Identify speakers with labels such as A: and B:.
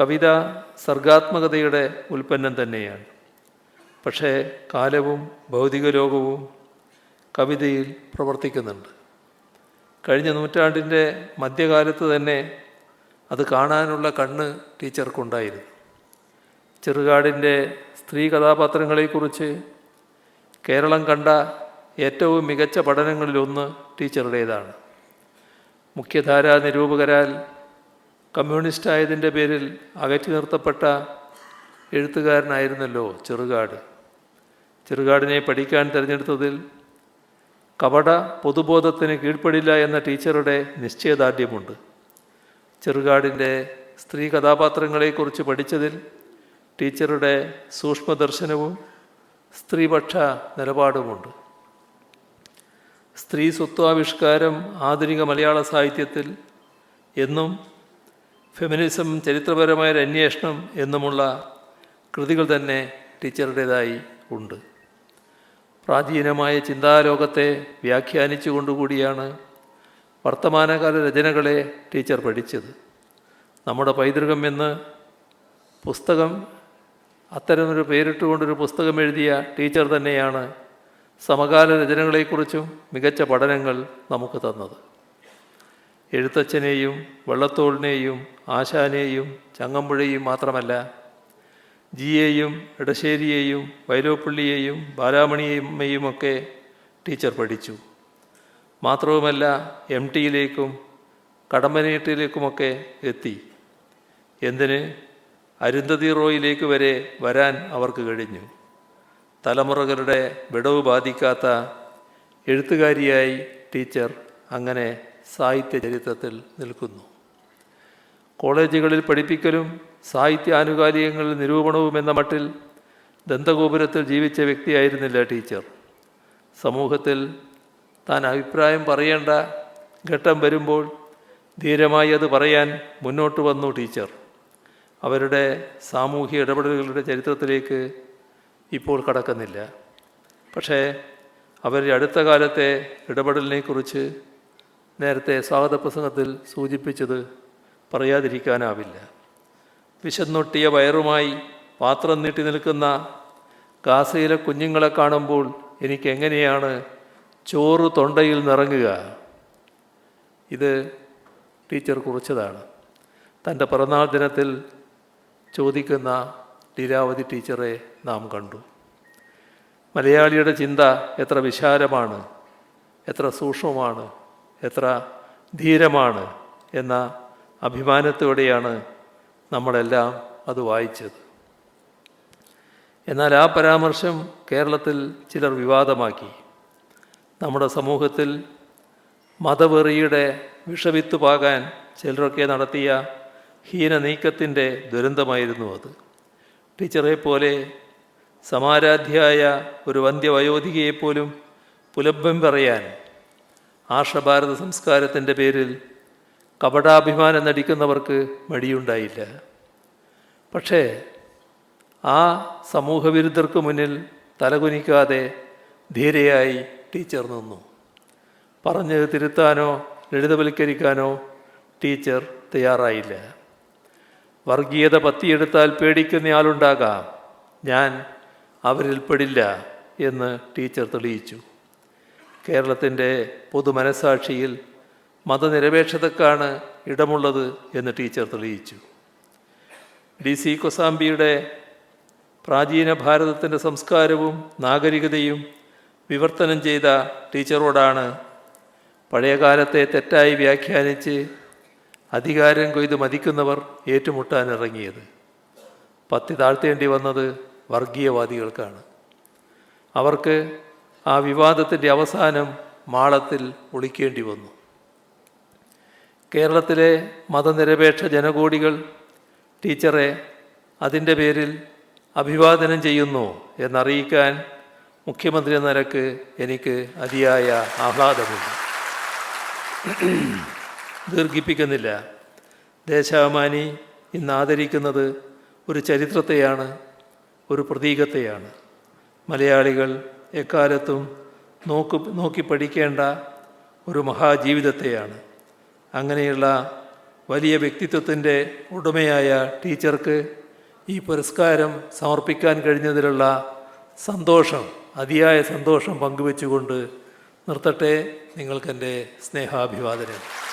A: കവിത സർഗാത്മകതയുടെ ഉൽപ്പന്നം തന്നെയാണ്. പക്ഷേ കാലവും ഭൗതിക ലോകവും കവിതയിൽ പ്രവർത്തിക്കുന്നുണ്ട്. കഴിഞ്ഞ നൂറ്റാണ്ടിന്റെ മധ്യകാലത്ത് തന്നെ അത് കാണാനുള്ള കണ്ണ് ടീച്ചർക്കുണ്ടായിരുന്നു. ചെറുകാടിന്റെ സ്ത്രീ കഥാപാത്രങ്ങളെക്കുറിച്ച് കേരളം കണ്ട ഏറ്റവും മികച്ച പഠനങ്ങളിലൊന്ന് ടീച്ചറുടേതാണ്. മുഖ്യധാരാ നിരൂപകരാൽ കമ്മ്യൂണിസ്റ്റ് ആയതിന്റെ പേരിൽ അകറ്റി നിർത്തപ്പെട്ട എഴുത്തുകാരനായിരുന്നല്ലോ ചെറുകാട്. ചെറുകാടിനെ പഠിക്കാൻ തിരഞ്ഞെടുത്തതിൽ കപട പൊതുബോധത്തിന് കീഴ്പ്പെടില്ല എന്ന ടീച്ചറുടെ നിശ്ചയദാർഢ്യമുണ്ട്. ചെറുകാടിന്റെ സ്ത്രീ കഥാപാത്രങ്ങളെക്കുറിച്ച് പഠിച്ചതിൽ ടീച്ചറുടെ സൂക്ഷ്മദർശനവും സ്ത്രീപക്ഷ നിലപാടുമുണ്ട്. സ്ത്രീ സ്വത്വാവിഷ്കാരം ആധുനിക മലയാള സാഹിത്യത്തിൽ എന്നും ഫെമിനിസം ചരിത്രപരമായ ഒരു അന്വേഷണം എന്നുമുള്ള കൃതികൾ തന്നെ ടീച്ചറുടേതായി ഉണ്ട്. പ്രാചീനമായ ചിന്താലോകത്തെ വ്യാഖ്യാനിച്ചുകൊണ്ടുകൂടിയാണ് വർത്തമാനകാല രചനകളെ ടീച്ചർ പഠിച്ചത്. നമ്മുടെ പൈതൃകം എന്ന് പുസ്തകം അത്തരമൊരു പേരിട്ടുകൊണ്ടൊരു പുസ്തകം എഴുതിയ ടീച്ചർ തന്നെയാണ് സമകാല രചനകളെക്കുറിച്ചും മികച്ച പഠനങ്ങൾ നമുക്ക് തന്നത്. എഴുത്തച്ഛനെയും വെള്ളത്തോളിനെയും ആശാനെയും ചങ്ങമ്പുഴയും മാത്രമല്ല ജിയെയും ഇടശ്ശേരിയെയും വൈലോപ്പള്ളിയെയും ബാലാമണിയമ്മയുമൊക്കെ ടീച്ചർ പഠിച്ചു. മാത്രവുമല്ല എം ടിയിലേക്കും കടമ്പനീട്ടിലേക്കുമൊക്കെ എത്തി. എന്തിന്? അരുന്ധതി റോയിലേക്ക് വരെ വരാൻ അവർക്ക് കഴിഞ്ഞു. തലമുറകളുടെ വിടവ് ബാധിക്കാത്ത എഴുത്തുകാരിയായി ടീച്ചർ അങ്ങനെ സാഹിത്യ ചരിത്രത്തിൽ നിൽക്കുന്നു. കോളേജുകളിൽ പഠിപ്പിക്കലും സാഹിത്യ ആനുകാലികങ്ങളിൽ നിരൂപണവും എന്ന മട്ടിൽ ദന്തഗോപുരത്തിൽ ജീവിച്ച വ്യക്തിയായിരുന്നില്ല ടീച്ചർ. സമൂഹത്തിൽ താൻ അഭിപ്രായം പറയേണ്ട ഘട്ടം വരുമ്പോൾ ധീരമായി അത് പറയാൻ മുന്നോട്ട് വന്നു ടീച്ചർ. അവരുടെ സാമൂഹ്യ ഇടപെടലുകളുടെ ചരിത്രത്തിലേക്ക് ഇപ്പോൾ കടക്കുന്നില്ല. പക്ഷേ അവരുടെ അടുത്ത കാലത്തെ ഇടപെടലിനെക്കുറിച്ച് നേരത്തെ സ്വാഗത പ്രസംഗത്തിൽ സൂചിപ്പിച്ചത് പറയാതിരിക്കാനാവില്ല. വിശന്നൊട്ടിയ വയറുമായി പാത്രം നീട്ടി നിൽക്കുന്ന ഗാസയിലെ കുഞ്ഞുങ്ങളെ കാണുമ്പോൾ എനിക്കെങ്ങനെയാണ് ചോറ് തൊണ്ടയിൽ നിറങ്ങുക? ഇത് ടീച്ചർ കുറിച്ചതാണ്. തന്റെ പിറന്നാൾ ദിനത്തിൽ ചോദിക്കുന്ന ലീലാവതി ടീച്ചറെ നാം കണ്ടു. മലയാളിയുടെ ചിന്ത എത്ര വിശാലമാണ് എത്ര സൂക്ഷ്മമാണ് എത്ര ധീരമാണ് എന്ന അഭിമാനത്തോടെയാണ് നമ്മളെല്ലാം അത് വായിച്ചത്. എന്നാൽ ആ പരാമർശം കേരളത്തിൽ ചിലർ വിവാദമാക്കി. നമ്മുടെ സമൂഹത്തിൽ മതവെറിയുടെ വിഷവിത്ത് പാകാൻ ചിലരൊക്കെ നടത്തിയ ഹീന നീക്കത്തിന്റെ ദുരന്തമായിരുന്നു അത്. ടീച്ചറെ പോലെ സമാരാധ്യായ ഒരു വന്ധ്യവയോധികയെപ്പോലും പുലഭം പറയാൻ ആർഷഭാരത സംസ്കാരത്തിന്റെ പേരിൽ കപടാഭിമാനം നടിക്കുന്നവർക്ക് മടിയുണ്ടായില്ല. പക്ഷേ ആ സമൂഹവിരുദ്ധർക്ക് മുന്നിൽ തലകുനിക്കാതെ ധീരയായി ടീച്ചർ നിന്നു. പറഞ്ഞ് തിരുത്താനോ ലളിതവൽക്കരിക്കാനോ ടീച്ചർ തയ്യാറായില്ല. വർഗീയത പത്തിയെടുത്താൽ പേടിക്കുന്നയാളുണ്ടാകാം. ഞാൻ അവരിൽ പെടില്ല എന്ന് ടീച്ചർ തെളിയിച്ചു. കേരളത്തിന്റെ പൊതുമനസാക്ഷിയിൽ മതനിരപേക്ഷതക്കാണ് ഇടമുള്ളത് എന്ന് ടീച്ചർ തെളിയിച്ചു. ഡി സി കൊസാംബിയുടെ പ്രാചീന ഭാരതത്തിന്റെ സംസ്കാരവും നാഗരികതയും വിവർത്തനം ചെയ്ത ടീച്ചറോടാണ് പഴയകാലത്തെ തെറ്റായി വ്യാഖ്യാനിച്ച് അധികാരം കൊയ്ത് മതിക്കുന്നവർ ഏറ്റുമുട്ടാനിറങ്ങിയത്. പത്തി താഴ്ത്തേണ്ടി വന്നത് വർഗീയവാദികൾക്കാണ്. അവർക്ക് ആ വിവാദത്തിന്റെ അവസാനം മാളത്തിൽ ഒളിക്കേണ്ടി വന്നു. കേരളത്തിലെ മതനിരപേക്ഷ ജനകോടികൾ ടീച്ചറെ അതിന്റെ പേരിൽ അഭിവാദനം ചെയ്യുന്നു എന്നറിയിക്കാൻ മുഖ്യമന്ത്രി എന്ന നിലയ്ക്ക് എനിക്ക് അതിയായ ആഹ്ലാദമുണ്ട്. ദീർഘിപ്പിക്കുന്നില്ല. ദേശാഭിമാനി ഇന്ന് ആദരിക്കുന്നത് ഒരു ചരിത്രത്തെയാണ് ഒരു പ്രതീകത്തെയാണ്. മലയാളികൾ എക്കാലത്തും നോക്ക് നോക്കി പഠിക്കേണ്ട ഒരു മഹാജീവിതത്തെയാണ്. അങ്ങനെയുള്ള വലിയ വ്യക്തിത്വത്തിന്റെ ഉടമയായ ടീച്ചർക്ക് ഈ പുരസ്കാരം സമർപ്പിക്കാൻ കഴിഞ്ഞതിലുള്ള സന്തോഷം അതിയായ സന്തോഷം പങ്കുവെച്ചുകൊണ്ട് നിർത്തട്ടെ. നിങ്ങൾക്കെന്റെ സ്നേഹാഭിവാദനം.